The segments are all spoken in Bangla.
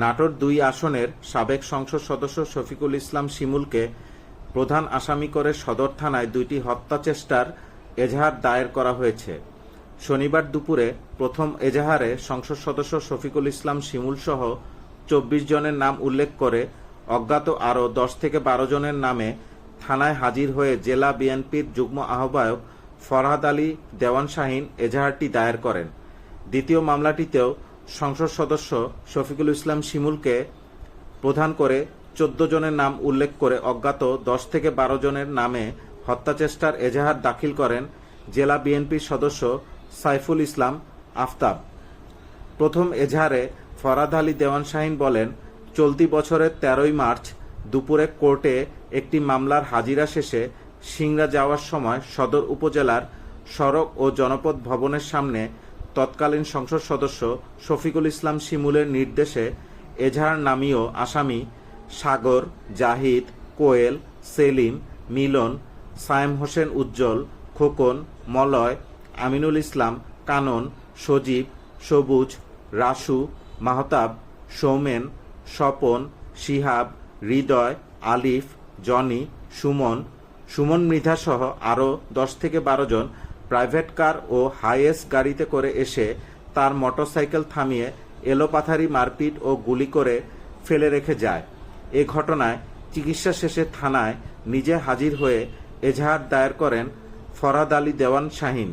নাটোর দুই আসনের সাবেক সংসদ সদস্য শফিকুল ইসলাম শিমুলকে প্রধান আসামি করে সদর থানায় দুইটি হত্যা চেষ্টার এজাহার দায়ের করা হয়েছে। শনিবার দুপুরে প্রথম এজাহারে সংসদ সদস্য শফিকুল ইসলাম শিমুল সহ চব্বিশ জনের নাম উল্লেখ করে অজ্ঞাত আরও দশ থেকে বারো জনের নামে থানায় হাজির হয়ে জেলা বিএনপির যুগ্ম আহ্বায়ক ফরহাদ আলী, দেওয়ান শাহিন এজাহারটি দায়ের করেন। দ্বিতীয় মামলাটিতেও সংসদ সদস্য শফিকুল ইসলাম শিমুলকে প্রধান করে চোদ্দ জনের নাম উল্লেখ করে অজ্ঞাত দশ থেকে বারো জনের নামে হত্যাচেষ্টার এজাহার দাখিল করেন জেলা বিএনপির সদস্য সাইফুল ইসলাম আফতাব। প্রথম এজাহারে ফরাদ আলী দেওয়ান শাহিন বলেন, চলতি বছরের তেরোই মার্চ দুপুরে কোর্টে একটি মামলার হাজিরা শেষে সিংড়া যাওয়ার সময় সদর উপজেলার সড়ক ও জনপদ ভবনের সামনে তৎকালীন সংসদ সদস্য শফিকুল ইসলাম শিমুলের নির্দেশে এজাহার নামীয় আসামি সাগর, জাহিদ, কোয়েল, সেলিম, মিলন, সায়েম হোসেন উজ্জ্বল, খোকন, মলয়, আমিনুল ইসলাম, কানন, সজীব, সবুজ, রাসু, মাহতাব, সৌমেন, স্বপন, শিহাব, হৃদয়, আলিফ, জনি, সুমন সুমন মৃধাসহ আরও দশ থেকে বারো জন প্রাইভেট কার ও হাইয়েস গাড়িতে করে এসে তার মোটরসাইকেল থামিয়ে এলোপাথারি মারপিট ও গুলি করে ফেলে রেখে যায়। এ ঘটনায় চিকিৎসা শেষে থানায় নিজে হাজির হয়ে এজাহার দায়ের করেন ফরাদ আলী দেওয়ান শাহিন।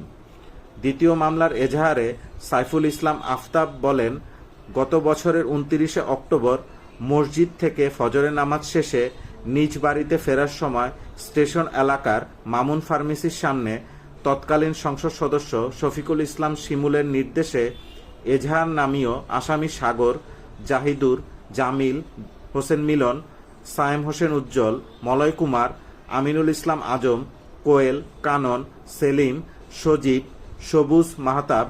দ্বিতীয় মামলার এজাহারে সাইফুল ইসলাম আফতাব বলেন, গত বছরের উনত্রিশে অক্টোবর মসজিদ থেকে ফজরের নামাজ শেষে নিজ বাড়িতে ফেরার সময় স্টেশন এলাকার মামুন ফার্মেসির সামনে তৎকালীন সংসদ সদস্য শফিকুল ইসলাম শিমুলের নির্দেশে এজাহার নামীয় আসামি সাগর, জাহিদুর, জামিল, হোসেন মিলন, সায়েম হোসেন উজ্জ্বল, মলয় কুমার, আমিনুল ইসলাম আজম, কোয়েল, কানন, সেলিম, সজীব, সবুজ মাহতাব,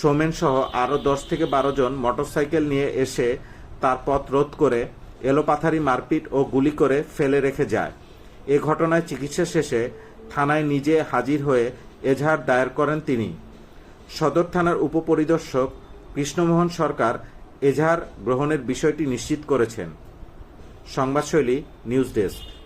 সোমেন সহ আরও দশ থেকে বারো জন মোটরসাইকেল নিয়ে এসে তার পথ রোধ করে এলোপাথারি মারপিট ও গুলি করে ফেলে রেখে যায়। এ ঘটনায় চিকিৎসা শেষে থানায় নিজে হাজির হয়ে এজাহার দায়ের করেন তিনি। সদর থানার উপপরিদর্শক কৃষ্ণমোহন সরকার এজাহার গ্রহণের বিষয়টি নিশ্চিত করেছেন। সংবাদশৈলী নিউজ ডেস্ক।